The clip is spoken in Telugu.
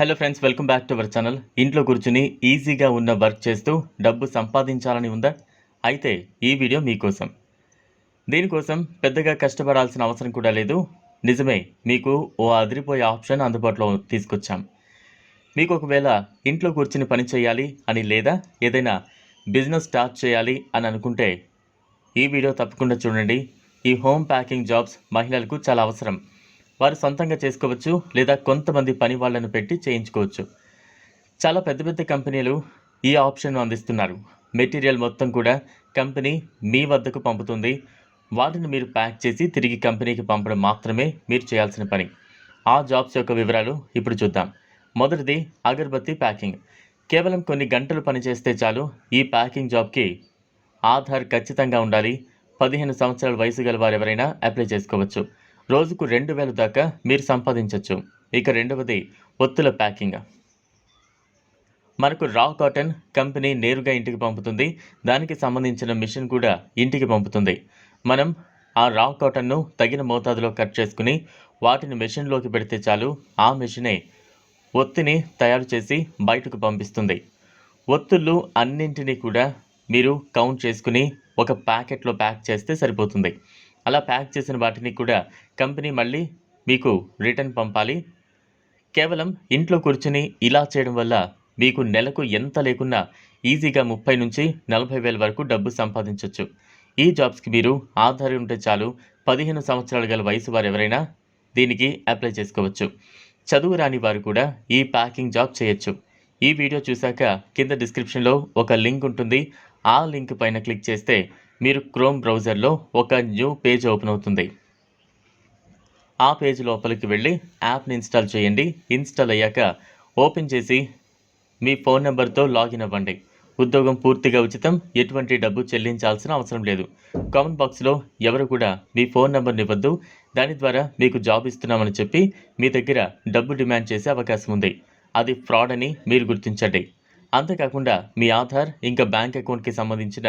Hello friends welcome back to our channel ఇంట్లో కూర్చుని ఈజీగా ఉన్న వర్క్ చేస్తూ డబ్బు సంపాదించాలని ఉందా? అయితే ఈ వీడియో మీకోసం. దీనికోసం పెద్దగా కష్టపడాల్సిన అవసరం కూడా లేదు. నిజమే మీకు ఓ అదిరిపోయే ఆప్షన్ అందుబాటులో తీసుకొచ్చాం. మీకు ఒకవేళ ఇంట్లో కూర్చుని పని చేయాలి అని లేదా ఏదైనా బిజినెస్ స్టార్ట్ చేయాలి అని అనుకుంటే ఈ వీడియో తప్పకుండా చూడండి. ఈ హోమ్ ప్యాకింగ్ జాబ్స్ మహిళలకు చాలా అవసరం. వారు సొంతంగా చేసుకోవచ్చు లేదా కొంతమంది పని వాళ్ళను పెట్టి చేయించుకోవచ్చు. చాలా పెద్ద పెద్ద కంపెనీలు ఈ ఆప్షన్ను అందిస్తున్నారు. మెటీరియల్ మొత్తం కూడా కంపెనీ మీ వద్దకు పంపుతుంది. వాటిని మీరు ప్యాక్ చేసి తిరిగి కంపెనీకి పంపడం మాత్రమే మీరు చేయాల్సిన పని. ఆ జాబ్స్ యొక్క వివరాలు ఇప్పుడు చూద్దాం. మొదటిది అగరబత్తి ప్యాకింగ్. కేవలం కొన్ని గంటలు పనిచేస్తే చాలు ఈ ప్యాకింగ్ జాబ్కి ఆధార్ ఖచ్చితంగా ఉండాలి. పదిహేను సంవత్సరాల వయసు గల వారు ఎవరైనా అప్లై చేసుకోవచ్చు. రోజుకు రెండు వేల దాకా మీరు సంపాదించవచ్చు ఇక రెండవది ఒత్తుల ప్యాకింగ్. మనకు రా కాటన్ కంపెనీ నేరుగా ఇంటికి పంపుతుంది. దానికి సంబంధించిన మిషన్ కూడా ఇంటికి పంపుతుంది. మనం ఆ రా కాటన్ను తగిన మోతాదులో కట్ చేసుకుని వాటిని మెషిన్లోకి పెడితే చాలు ఆ మెషినే ఒత్తిని తయారు చేసి బయటకు పంపిస్తుంది. ఒత్తులు అన్నింటినీ కూడా మీరు కౌంట్ చేసుకుని ఒక ప్యాకెట్లో ప్యాక్ చేస్తే సరిపోతుంది. అలా ప్యాక్ చేసిన వాటిని కూడా కంపెనీ మళ్ళీ మీకు రిటర్న్ పంపాలి. కేవలం ఇంట్లో కూర్చుని ఇలా చేయడం వల్ల మీకు నెలకు ఎంత లేకున్నా ఈజీగా ముప్పై నుంచి నలభై వేల వరకు డబ్బు సంపాదించవచ్చు ఈ జాబ్స్కి మీరు ఆధార్ ఉంటే చాలు పదిహేను సంవత్సరాలు గల వయసు వారు ఎవరైనా దీనికి అప్లై చేసుకోవచ్చు. చదువు రాని వారు కూడా ఈ ప్యాకింగ్ జాబ్ చేయొచ్చు. ఈ వీడియో చూశాక కింద డిస్క్రిప్షన్లో ఒక లింక్ ఉంటుంది. ఆ లింక్ పైన క్లిక్ చేస్తే మీరు క్రోమ్ బ్రౌజర్లో ఒక న్యూ పేజ్ ఓపెన్ అవుతుంది. ఆ పేజ్ లోపలికి వెళ్ళి యాప్ని ఇన్స్టాల్ చేయండి. ఇన్స్టాల్ అయ్యాక ఓపెన్ చేసి మీ ఫోన్ నెంబర్తో లాగిన్ అవ్వండి. ఉద్యోగం పూర్తిగా ఉచితం ఎటువంటి డబ్బు చెల్లించాల్సిన అవసరం లేదు. కామెంట్ బాక్స్లో ఎవరు కూడా మీ ఫోన్ నెంబర్ని ఇవ్వద్దు. దాని ద్వారా మీకు జాబ్ ఇస్తున్నామని చెప్పి మీ దగ్గర డబ్బు డిమాండ్ చేసే అవకాశం ఉంది. అది ఫ్రాడ్ అని మీరు గుర్తించండి. అంతేకాకుండా మీ ఆధార్ ఇంకా బ్యాంక్ అకౌంట్కి సంబంధించిన